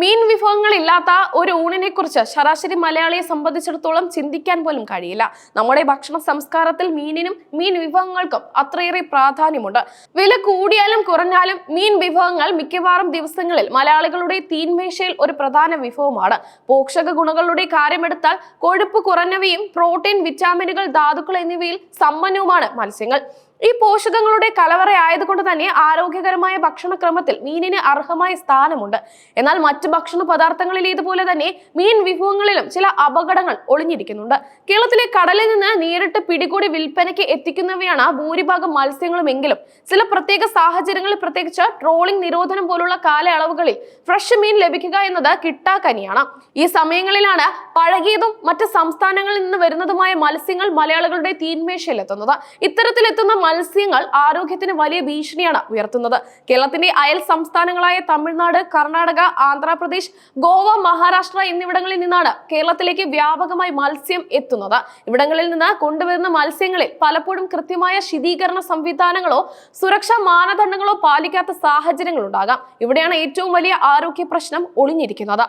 മീൻ വിഭവങ്ങൾ ഇല്ലാത്ത ഒരു ഊണിനെ കുറിച്ച് ശരാശരി മലയാളിയെ സംബന്ധിച്ചിടത്തോളം ചിന്തിക്കാൻ പോലും കഴിയില്ല. നമ്മുടെ ഭക്ഷണ സംസ്കാരത്തിൽ മീനിനും മീൻ വിഭവങ്ങൾക്കും അത്രയേറെ പ്രാധാന്യമുണ്ട്. വില കൂടിയാലും കുറഞ്ഞാലും മീൻ വിഭവങ്ങൾ മിക്കവാറും ദിവസങ്ങളിൽ മലയാളികളുടെ തീൻമേശയിൽ ഒരു പ്രധാന വിഭവമാണ്. പോഷക ഗുണങ്ങളുടെ കാര്യമെടുത്താൽ കൊഴുപ്പ് കുറഞ്ഞവയും പ്രോട്ടീൻ വിറ്റാമിനുകൾ ധാതുക്കൾ എന്നിവയിൽ സമ്പന്നവുമാണ് മത്സ്യങ്ങൾ. ഈ പോഷകങ്ങളുടെ കലവറ ആയതുകൊണ്ട് തന്നെ ആരോഗ്യകരമായ ഭക്ഷണക്രമത്തിൽ മീനിന് അർഹമായ സ്ഥാനമുണ്ട്. എന്നാൽ മറ്റ് ഭക്ഷണ പദാർത്ഥങ്ങളിൽ ഇതുപോലെ തന്നെ മീൻ വിഭവങ്ങളിലും ചില അപകടങ്ങൾ ഒളിഞ്ഞിരിക്കുന്നുണ്ട്. കേരളത്തിലെ കടലിൽ നിന്ന് നേരിട്ട് പിടികൂടി വിൽപ്പനയ്ക്ക് എത്തിക്കുന്നവയാണ് ഭൂരിഭാഗം മത്സ്യങ്ങളുമെങ്കിലും. ചില പ്രത്യേക സാഹചര്യങ്ങളിൽ പ്രത്യേകിച്ച് ട്രോളിംഗ് നിരോധനം പോലുള്ള കാലയളവുകളിൽ ഫ്രഷ് മീൻ ലഭിക്കുക എന്നത് കിട്ടാക്കനിയാണ്. ഈ സമയങ്ങളിലാണ് പഴകിയതും മറ്റ് സംസ്ഥാനങ്ങളിൽ നിന്ന് വരുന്നതുമായ മത്സ്യങ്ങൾ മലയാളികളുടെ തീന്മേശയിലെത്തുന്നത്. ഇത്തരത്തിലെത്തുന്ന മത്സ്യങ്ങൾ ആരോഗ്യത്തിന് വലിയ ഭീഷണിയാണ് ഉയർത്തുന്നത്. കേരളത്തിന്റെ അയൽ സംസ്ഥാനങ്ങളായ തമിഴ്നാട് കർണാടക ആന്ധ്രാപ്രദേശ് ഗോവ മഹാരാഷ്ട്ര എന്നിവിടങ്ങളിൽ നിന്നാണ് കേരളത്തിലേക്ക് വ്യാപകമായി മത്സ്യം എത്തുന്നത്. ഇവിടങ്ങളിൽ നിന്ന് കൊണ്ടുവരുന്ന മത്സ്യങ്ങളിൽ പലപ്പോഴും കൃത്യമായ ശീതീകരണ സംവിധാനങ്ങളോ സുരക്ഷാ മാനദണ്ഡങ്ങളോ പാലിക്കാത്ത സാഹചര്യങ്ങൾ ഉണ്ടാകാം. ഇവിടെയാണ് ഏറ്റവും വലിയ ആരോഗ്യ പ്രശ്നം ഒളിഞ്ഞിരിക്കുന്നത്.